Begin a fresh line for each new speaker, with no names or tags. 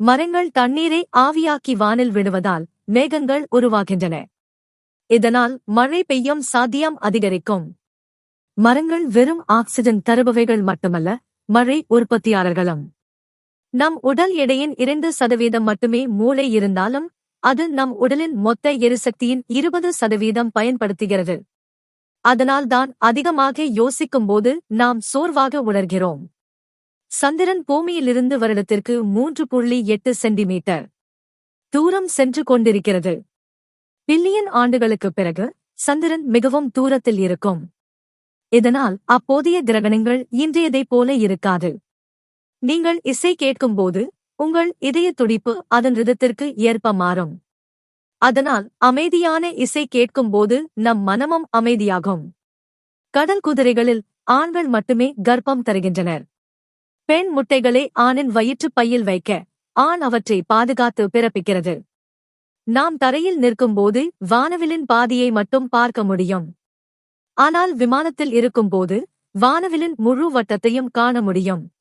மரங்கள் தண்ணீரை ஆவியாக்கி வானில் விடுவதால் மேகங்கள் உருவாகின்றன. இதனால் மழை பெய்யும் சாத்தியம் அதிகரிக்கும். மரங்கள் வெறும் ஆக்சிஜன் தருபவைகள் மட்டுமல்ல மழை உற்பத்தியாளர்களும். நம் உடல் எடையின் இரண்டு சதவீதம் மட்டுமே மூளை இருந்தாலும் அது நம் உடலின் மொத்த எரிசக்தியின் இருபது சதவீதம் பயன்படுத்துகிறது. அதனால்தான் அதிகமாக யோசிக்கும்போது நாம் சோர்வாக உணர்கிறோம். சந்திரன் பூமியிலிருந்து வருடத்திற்கு மூன்று புள்ளி எட்டு சென்டிமீட்டர் தூரம் சென்று கொண்டிருக்கிறது. பில்லியன் ஆண்டுகளுக்குப் பிறகு சந்திரன் மிகவும் தூரத்தில் இருக்கும். இதனால் அப்போதைய கிரகணங்கள் இன்றையதைப் போல இருக்காது. நீங்கள் இசை கேட்கும்போது உங்கள் இதய துடிப்பு அதன் ரிதத்திற்கு ஏற்ப மாறும். அதனால் அமைதியான இசை கேட்கும்போது நம் மனமும் அமைதியாகும். கடல் குதிரைகளில் ஆண்கள் மட்டுமே கர்ப்பம் தருகின்றனர். பெண் முட்டைகளை ஆணின் வயிற்றுப் பையில் வைக்க ஆண் அவற்றை பாதுகாத்து பிறப்பிக்கிறது. நாம் தரையில் நிற்கும்போது வானவிலின் பாதியை மட்டும் பார்க்க முடியும். ஆனால் விமானத்தில் இருக்கும்போது வானவிலின் முழு வட்டத்தையும் காண முடியும்.